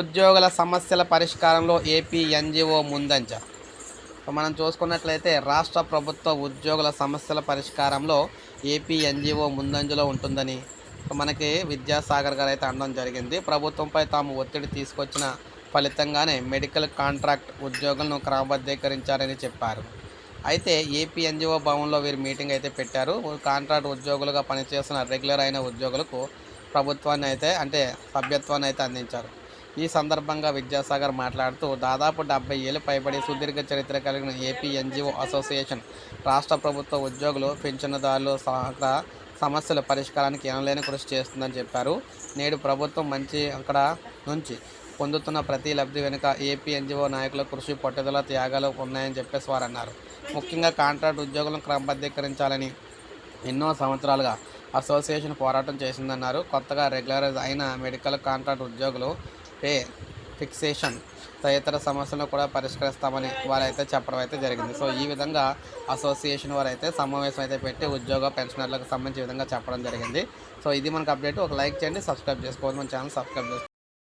ఉద్యోగుల సమస్యల పరిష్కారంలో ఏపీ ఎన్జిఓ ముందంజ. మనం చూసుకున్నట్లయితే రాష్ట్ర ప్రభుత్వ ఉద్యోగుల సమస్యల పరిష్కారంలో ఏపీ ఎన్జిఓ ముందంజలో ఉంటుందని మనకి విద్యాసాగర్ గారు అయితే అనడం జరిగింది. ప్రభుత్వంపై తాము ఒత్తిడి తీసుకొచ్చిన ఫలితంగానే మెడికల్ కాంట్రాక్ట్ ఉద్యోగులను క్రమబద్ధీకరించారని చెప్పారు. అయితే ఏపీ ఎన్జిఓ భవన్లో వీరు మీటింగ్ అయితే పెట్టారు. కాంట్రాక్ట్ ఉద్యోగులుగా పనిచేస్తున్న రెగ్యులర్ అయిన ఉద్యోగులకు ప్రభుత్వాన్ని అయితే అంటే సభ్యత్వాన్ని అయితే అందించారు. ఈ సందర్భంగా విద్యాసాగర్ మాట్లాడుతూ దాదాపు డెబ్బై ఏళ్ళు పైబడి సుదీర్ఘ చరిత్ర కలిగిన ఏపీ ఎన్జిఓ అసోసియేషన్ రాష్ట్ర ప్రభుత్వ ఉద్యోగులు పింఛనుదారులు సహా సమస్యల పరిష్కారానికి ఎనలేని కృషి చేస్తుందని చెప్పారు. నేడు ప్రభుత్వం మంచి అక్కడ నుంచి పొందుతున్న ప్రతి లబ్ధి వెనుక ఏపీ ఎన్జిఓ నాయకుల కృషి పట్టుదల త్యాగాలు ఉన్నాయని చెప్పేసి వారు అన్నారు ముఖ్యంగా కాంట్రాక్ట్ ఉద్యోగులను క్రమబద్ధీకరించాలని ఎన్నో సంవత్సరాలుగా అసోసియేషన్ పోరాటం చేసిందన్నారు. కొత్తగా రెగ్యులరైజ్ అయిన మెడికల్ కాంట్రాక్ట్ ఉద్యోగులు పే ఫిక్సేషన్ తదితర సమస్యలను కూడా పరిష్కరిస్తామని వారైతే చెప్పడం అయితే జరిగింది. సో ఈ విధంగా అసోసియేషన్ వారు అయితే సమావేశం అయితే పెట్టి ఉద్యోగ పెన్షనర్లకు సంబంధించి విధంగా చెప్పడం జరిగింది. సో ఇది మనకు అప్డేట్ ఒక లైక్ చేయండి సబ్స్క్రైబ్ చేసుకోవాలి మన ఛానల్ సబ్స్క్రైబ్ చేసుకోండి.